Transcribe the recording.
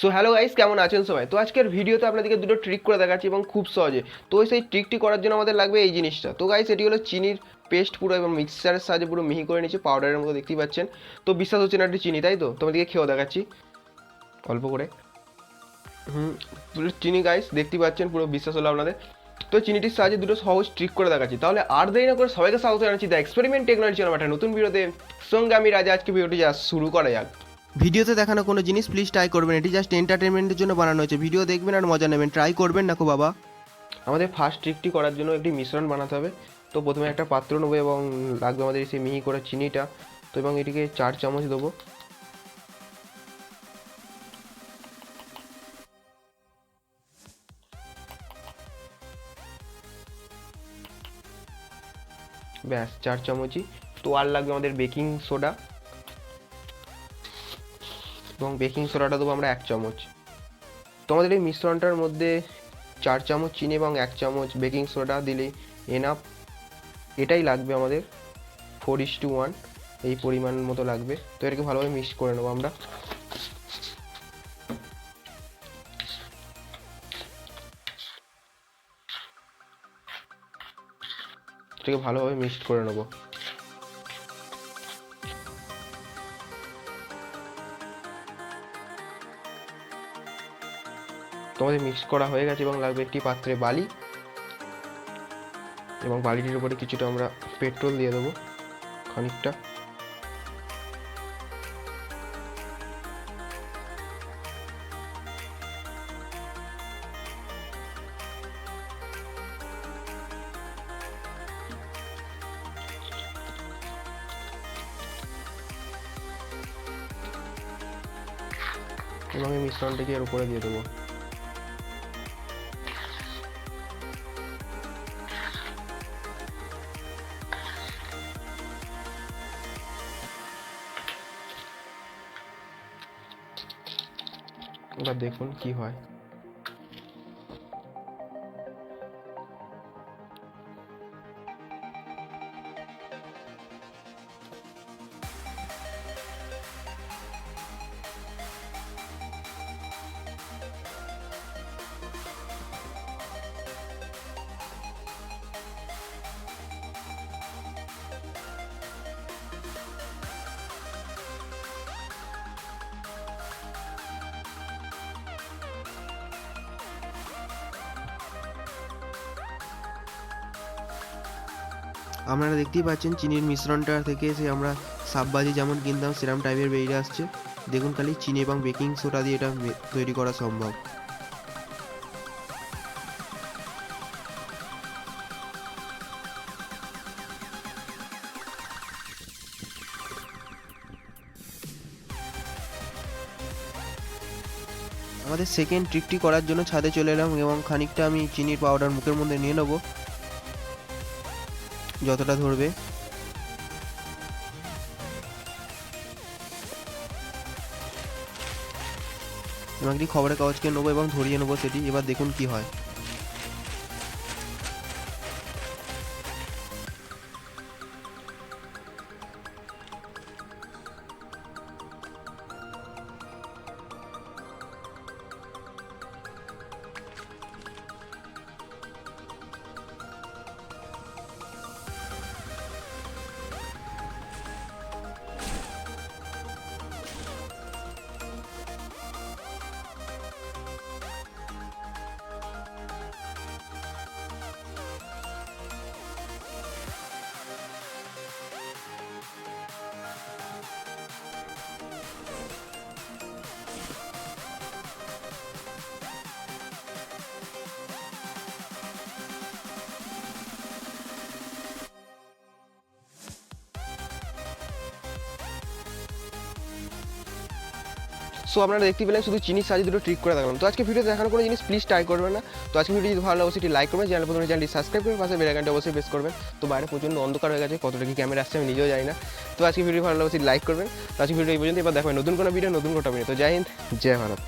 So hello guys কেমন আছেন সবাই? তো আজকের ভিডিওতে আপনাদেরকে দুটো ট্রিক করে দেখাচ্ছি এবং খুব সহজে। তো সেই ট্রিকটি করার জন্য আমাদের লাগবে এই জিনিসটা। তো গাইস এটি হলো চিনির পেস্ট পুরো এবং মিক্সারের সাহায্যে পুরো মিহি করে নিচ্ছে পাউডারের মতো দেখতেই পাচ্ছেন। তো বিশ্বাস হচ্ছে না একটু চিনি, তাই তো? তোমাদেরকে খেয়েও দেখাচ্ছি। অল্প করে। হুম পুরো চিনি গাইস দেখতেই পাচ্ছেন পুরো বিশ্বাস হলো আপনাদের। তো চিনিটির সাহায্যে দুটো সহজ ট্রিক করে দেখাচ্ছি। তাহলে আর দেরি না করে সবাইকে স্বাগত জানাচ্ছি দ্য এক্সপেরিমেন্ট টেকনোলজি আমার একটা নতুন ভিডিওতে। সঙ্গে আমি রাজা, আজকে ভিডিওটি যা শুরু করা যাক। ভিডিওতে দেখানো কোনো জিনিস প্লিজ ট্রাই করবেন। এটি জাস্ট এন্টারটেনমেন্টের জন্য বানানো হয়েছে। ভিডিও দেখবেন আর মজা নেবেন। ট্রাই করবেন না কো বাবা। আমাদের ফার্স্ট ট্রিকটি করার জন্য একটি মিশ্রণ বানাতে হবে। তো প্রথমে একটা পাত্র নেব এবং লাগবে আমাদের সেই মিহি করা চিনিটা। তো এবং এটিকে চার চামচ দেবো। ব্যাস, চার চামচই। তো আর লাগবে আমাদের বেকিং সোডা এবং বেকিং সোডাটা দেবো আমরা এক চামচ। তো আমাদের এই মিশ্রণটার মধ্যে চার চামচ চিনি এবং এক চামচ বেকিং সোডা দিলে এনাফ এটাই লাগবে আমাদের। ফোর ইস টু ওয়ান এই পরিমাণ মতো লাগবে। তো এটাকে ভালোভাবে মিক্স করে নেব আমরা। এটাকে ভালোভাবে মিক্সড করে নেব। তোমাদের মিক্স করা হয়ে গেছে এবং লাগবে একটি পাত্রে বালি। এবং বালিটির উপরে কিছুটা আমরা পেট্রোল দিয়ে দেবো খানিকটা। এবং এই মিশ্রণটিকে এর উপরে দিয়ে দেবো। এবার দেখুন কি হয়। আপনারা দেখতেই পাচ্ছেন চিনির মিশ্রণটা থেকে এসে আমরা সাববাজি যেমন কিনতাম, সেরাম টাইপের বেরিয়ে আসছে। দেখুন খালি চিনি এবং বেকিং সোডা দিয়ে এটা তৈরি করা সম্ভব। আমাদের সেকেন্ড ট্রিকটি করার জন্য ছাদে চলে এলাম এবং খানিকটা আমি চিনির পাউডার মুখের মধ্যে নিয়ে নেব। যতটা ধরবে। এবং একটি খবরের কাগজকে নেব এবং ধরিয়ে নেব সেটি, এবার দেখুন কি হয়। সো আপনারা দেখতে পেলেন, শুধু চিনির সাহায্যে দুটো ট্রিক করে দেখালাম। তো আজকে ভিডিও দেখানো কোনো জিনিস প্লিজ ট্রাই করবেন না। তো আজকে ভিডিও যদি ভালো লাগে, অবশ্যই লাইক করবেন চ্যানেল প্রথমে চ্যানেলটি সাবস্ক্রাইব করে পাশে বেলাকানটা অবশ্যই প্রেস করবেন। তো বাইরে প্রচণ্ড অন্ধকার হয়ে গেছে, কতটা কি ক্যামেরা আসছে আমি নিজেও জানি না। তো আজকে ভিডিও ভালো লাগে অবশ্যই লাইক করবেন। তো আজকে ভিডিও এই পর্যন্ত এবার দেখবেন নতুন কোনো ভিডিও নতুন কোনো টপিক তো জয় হিন্দ, জয় ভারত।